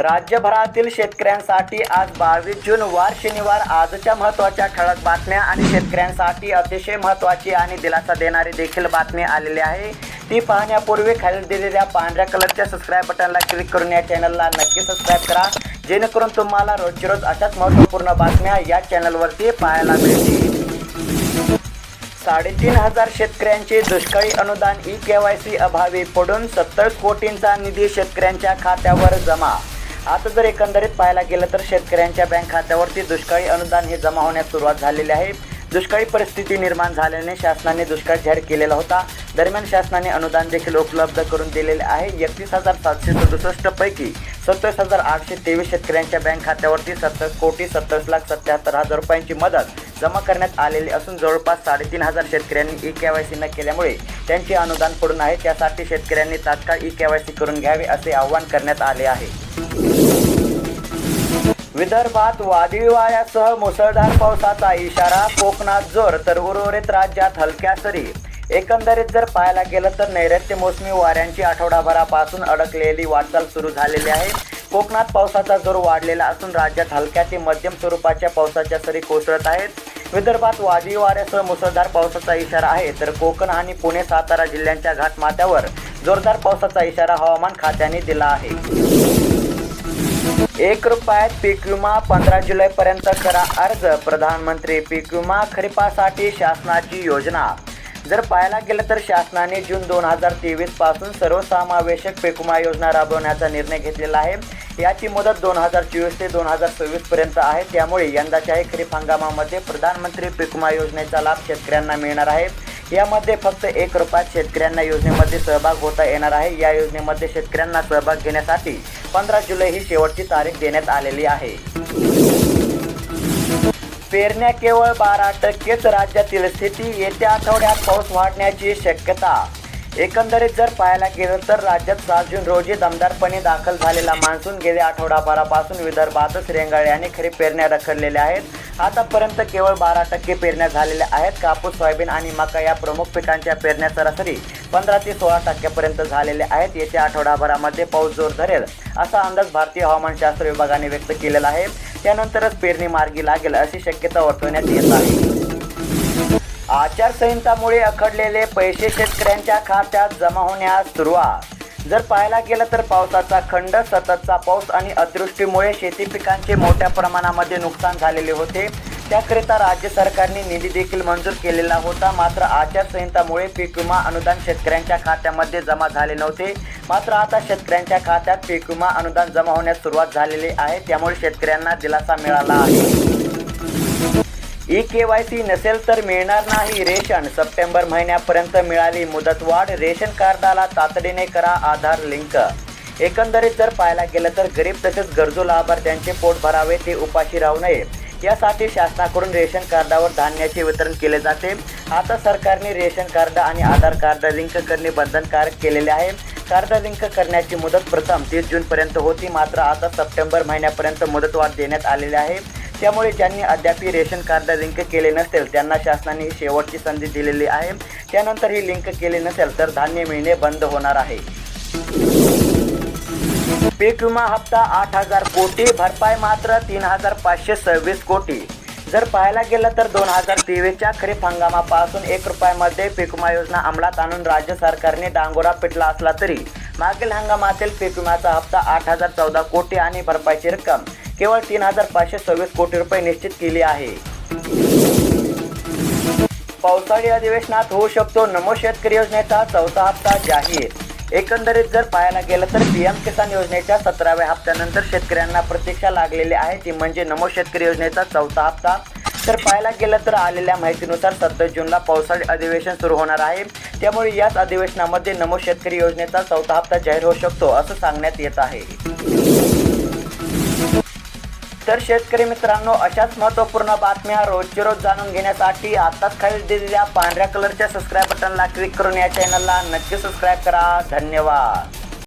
राज्यभरातील शेतकऱ्यांसाठी आज बावीस जून वार शनिवार आजच्या महत्त्वाच्या ठळक बातम्या आणि शेतकऱ्यांसाठी अतिशय महत्त्वाची आणि दिलासा देणारी देखील बातमी आलेली आहे. ती पाहण्यापूर्वी खाली दिलेल्या पांढऱ्या कलरच्या सबस्क्राईब बटनला क्लिक करून या चॅनलला नक्की सबस्क्राईब करा. जेणेकरून तुम्हाला रोजची रोज अशाच महत्त्वपूर्ण बातम्या या चॅनलवरती पाहायला मिळतील. साडेतीन हजार शेतकऱ्यांचे दुष्काळी अनुदान ई के वाय सी अभावी पडून सत्तर कोटींचा निधी शेतकऱ्यांच्या खात्यावर जमा आता जर एकंदरीत पाहायला गेलं तर शेतकऱ्यांच्या बँक खात्यावरती दुष्काळी अनुदान हे जमा होण्यास सुरुवात झालेली आहे. दुष्काळी परिस्थिती निर्माण झाल्याने शासनाने दुष्काळ जाहीर केलेला होता. दरम्यान शासनाने अनुदान देखील उपलब्ध करून दिलेले आहे. एकतीस हजार सातशे सदुसष्ट पैकी सत्तावीस हजार आठशे तेवीस शेतकऱ्यांच्या बँक खात्यावरती सत्तर कोटी सत्तावीस लाख सत्याहत्तर हजार रुपयांची मदत जमा करण्यात आलेले असून जवळपास साडेतीन हजार शेतकऱ्यांनी ई के वाय सी न केल्यामुळे त्यांचे अनुदान पडून आहे. त्यासाठी शेतकऱ्यांनी तात्काळ ई के वाय सी करून घ्यावे असे आवाहन करण्यात आले आहे. विदर्भात वादळी वाऱ्यासह मुसळधार पावसाचा इशारा. कोकणात जोर तर उर्वरित राज्यात हलक्या सरी. एकंदरीत जर पाहायला गेलं तर नैऋत्य मोसमी वाऱ्यांची आठवडाभरापासून अडकलेली वाटचाल सुरू झालेली आहे. कोकणात पावसाचा जोर वाढलेला असून राज्यात हलक्या ते मध्यम स्वरूपाच्या पावसाच्या सरी कोसळत आहेत. विदर्भात वादळी वाऱ्यासह मुसळधार पावसाचा इशारा आहे तर कोकण आणि पुणे सातारा जिल्ह्यांच्या घाटमाथ्यावर जोरदार पावसाचा इशारा हवामान खात्याने दिला आहे. एक रुपयात पीक विमा पंधरा जुलैपर्यंत करा अर्ज प्रधानमंत्री पीक विमा खरीपासाठी शासनाची योजना. जर पाहायला गेलं तर शासनाने जून दोन हजार तेवीसपासून सर्वसमावेशक पेकुमा योजना राबवण्याचा निर्णय घेतलेला आहे. याची मुदत दोन हजार चोवीस ते दोन हजार सव्वीस पर्यंत आहे. त्यामुळे यंदाच्याही खरीप हंगामामध्ये प्रधानमंत्री पेकुमा योजनेचा लाभ शेतकऱ्यांना मिळणार आहे. यामध्ये फक्त एक रुपयात शेतकऱ्यांना योजनेमध्ये सहभाग होता येणार आहे. या योजनेमध्ये शेतकऱ्यांना सहभाग घेण्यासाठी पंधरा जुलै ही शेवटची तारीख देण्यात आलेली आहे. पेरण्या केवळ बारा टक्केच राज्यातील स्थिती येत्या आठवड्यात पाऊस वाढण्याची शक्यता. एकंदरीत जर पाहायला गेलं तर राज्यात सात जून रोजी दमदारपणे दाखल झालेला मान्सून गेल्या आठवडाभरापासून विदर्भातच रेंगाळल्याने खरीप पेरण्या रखडलेल्या आहेत. आतापर्यंत केवळ बारा टक्के पेरण्या झालेल्या आहेत. कापूस सोयाबीन आणि मका या प्रमुख पिकांच्या पेरण्या सरासरी पंधरा ते सोळा टक्क्यापर्यंत झालेल्या आहेत. येत्या आठवडाभरामध्ये पाऊस जोर धरेल असा अंदाज भारतीय हवामानशास्त्र विभागाने व्यक्त केलेला आहे. त्यानंतरच पेरणी मार्गी लागेल अशी शक्यता वर्तवण्यात येत आहे. आचारसंहितामुळे अखडलेले पैसे शेतकऱ्यांच्या खात्यात जमा होण्यास सुरुवात. जर पाहायला गेलं तर पावसाचा खंड सततचा पाऊस आणि अतिवृष्टीमुळे शेती पिकांचे मोठ्या प्रमाणामध्ये नुकसान झालेले होते. त्याकरिता राज्य सरकारने निधी देखील मंजूर केलेला होता. मात्र आचारसंहितामुळे पीक विमा अनुदान शेतकऱ्यांच्या खात्यामध्ये जमा झाले नव्हते. मात्र आता शेतकऱ्यांच्या खात्यात पीक विमा अनुदान जमा होण्यास सुरुवात झालेली आहे. त्यामुळे शेतकऱ्यांना दिलासा मिळाला आहे. ई के वाय सी नसेल तर मिळणार नाही रेशन. सप्टेंबर महिन्यापर्यंत मिळाली मुदतवाढ. रेशन कार्डाला तातडीने करा आधार लिंक. एकंदरीत जर पाहायला गेलं तर गरीब तसेच गरजू लाभार्थ्यांचे पोट भरावे ते उपाशी राहू नये. यासाठी शासनाकडून रेशन कार्डावर धान्याचे वितरण केले जाते. आता सरकारने रेशन कार्ड आणि आधार कार्ड लिंक करणे बंधनकारक केलेले आहे. कार्ड लिंक करण्याची मुदत प्रथम तीस जूनपर्यंत होती. मात्र आता सप्टेंबर महिन्यापर्यंत मुदतवाढ देण्यात आलेली आहे. त्यामुळे ज्यांनी अद्याप रेशन कार्ड लिंक केले नसेल त्यांना शासनाने ही शेवटची संधी दिलेली आहे. त्यानंतर ही लिंक केले नसेल तर धान्य मिळणे बंद होणार आहे. पीक विमा हप्ता आठ हजार कोटी भरपाई मात्र तीन हजार पाचशे सव्वीस कोटी. जर पाहायला गेलं तर दोन हजार तेवीसच्या खरीप हंगामापासून एक रुपयामध्ये पीक विमा योजना अंमलात आणून राज्य सरकारने डांगोरा पिटला असला तरी मागील हंगामातील पीक विम्याचा हप्ता आठ हजार चौदा कोटी आणि भरपाईची रक्कम केवळ तीन हजार पाचशे सव्वीस कोटी रुपये निश्चित केली आहे. पावसाळी अधिवेशनात होऊ शकतो नमो शेतकरी योजनेचा चौथा हप्ता जाहीर. एकंदरीत जर पाहायला गेलं तर पीएम किसान योजनेच्या सतराव्या हप्त्यानंतर शेतकऱ्यांना प्रतीक्षा लागलेली आहे ती म्हणजे नमो शेतकरी योजनेचा चौथा हप्ता. तर पाहायला गेलं तर आलेल्या माहितीनुसार सत्तावीस जूनला पावसाळी अधिवेशन सुरू होणार आहे. त्यामुळे याच अधिवेशनामध्ये नमो शेतकरी योजनेचा चौथा हप्ता जाहीर होऊ शकतो असं सांगण्यात येत आहे. तर शेतकरी मित्रांनो अशाच महत्त्वपूर्ण बातम्या रोजचे रोज जाणून घेण्यासाठी आताच खाली दिलेल्या पांढऱ्या कलरच्या सबस्क्राईब बटनला क्लिक करून या चॅनलला नक्की सबस्क्राईब करा. धन्यवाद.